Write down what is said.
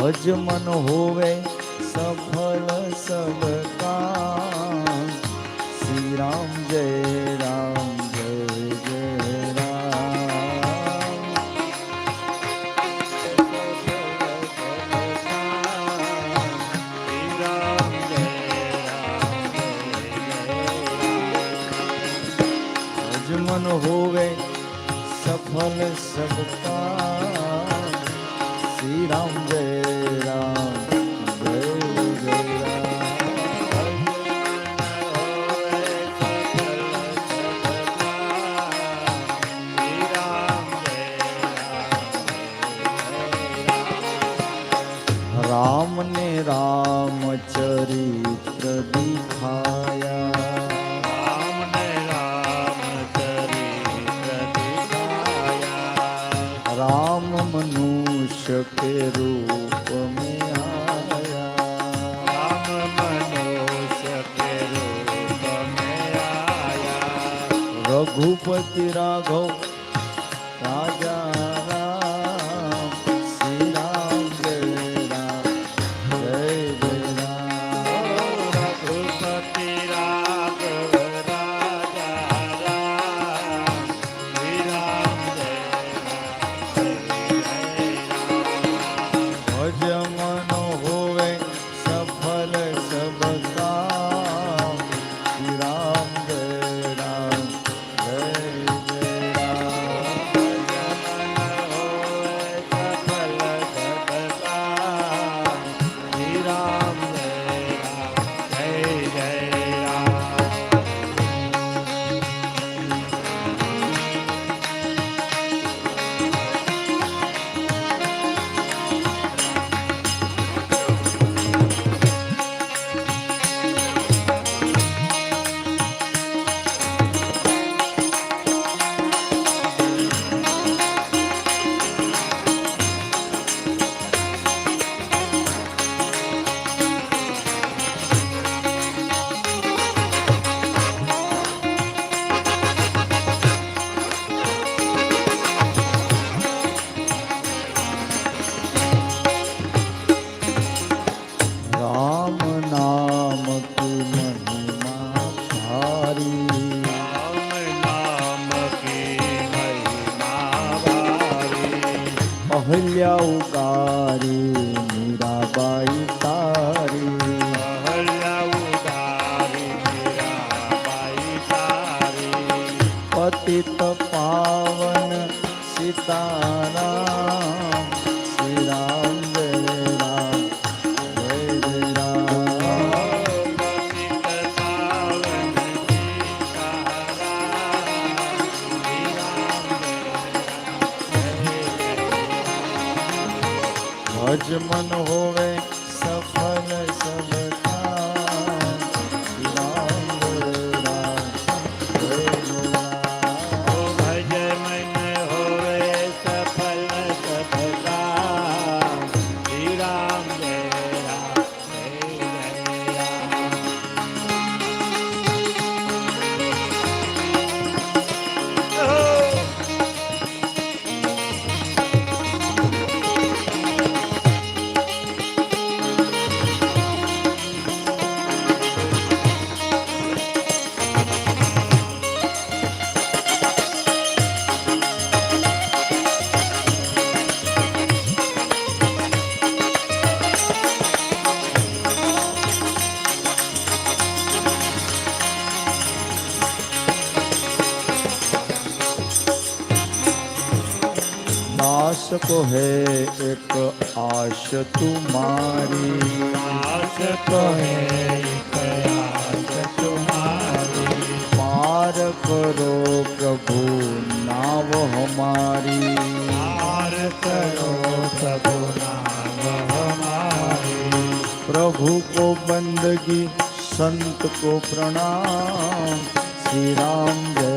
ભજ મન હોવે સફલ સબ કામ. શ્રી રામ જય રામ, જય જય રામ. ભજ મન હોવે સફલ સબકા શ્રી રામ જય રામ જય જય રામ રામ ને રામ ચરિત્ર દિખાયા के रूप में आया। राम मनुष्य के रूप में आया रघुपति राघव ઉકારી મીરાબાઈ તારી પતિત પાવન સીતારામ ભજ મન હોવે दास को है एक आश तुम्हारी। आस तो है एक आस तुम्हारी। पार करो प्रभु नाव हमारी। पार करो प्रभु नाम हमारी। प्रभु को बंदगी संत को प्रणाम। श्री राम जय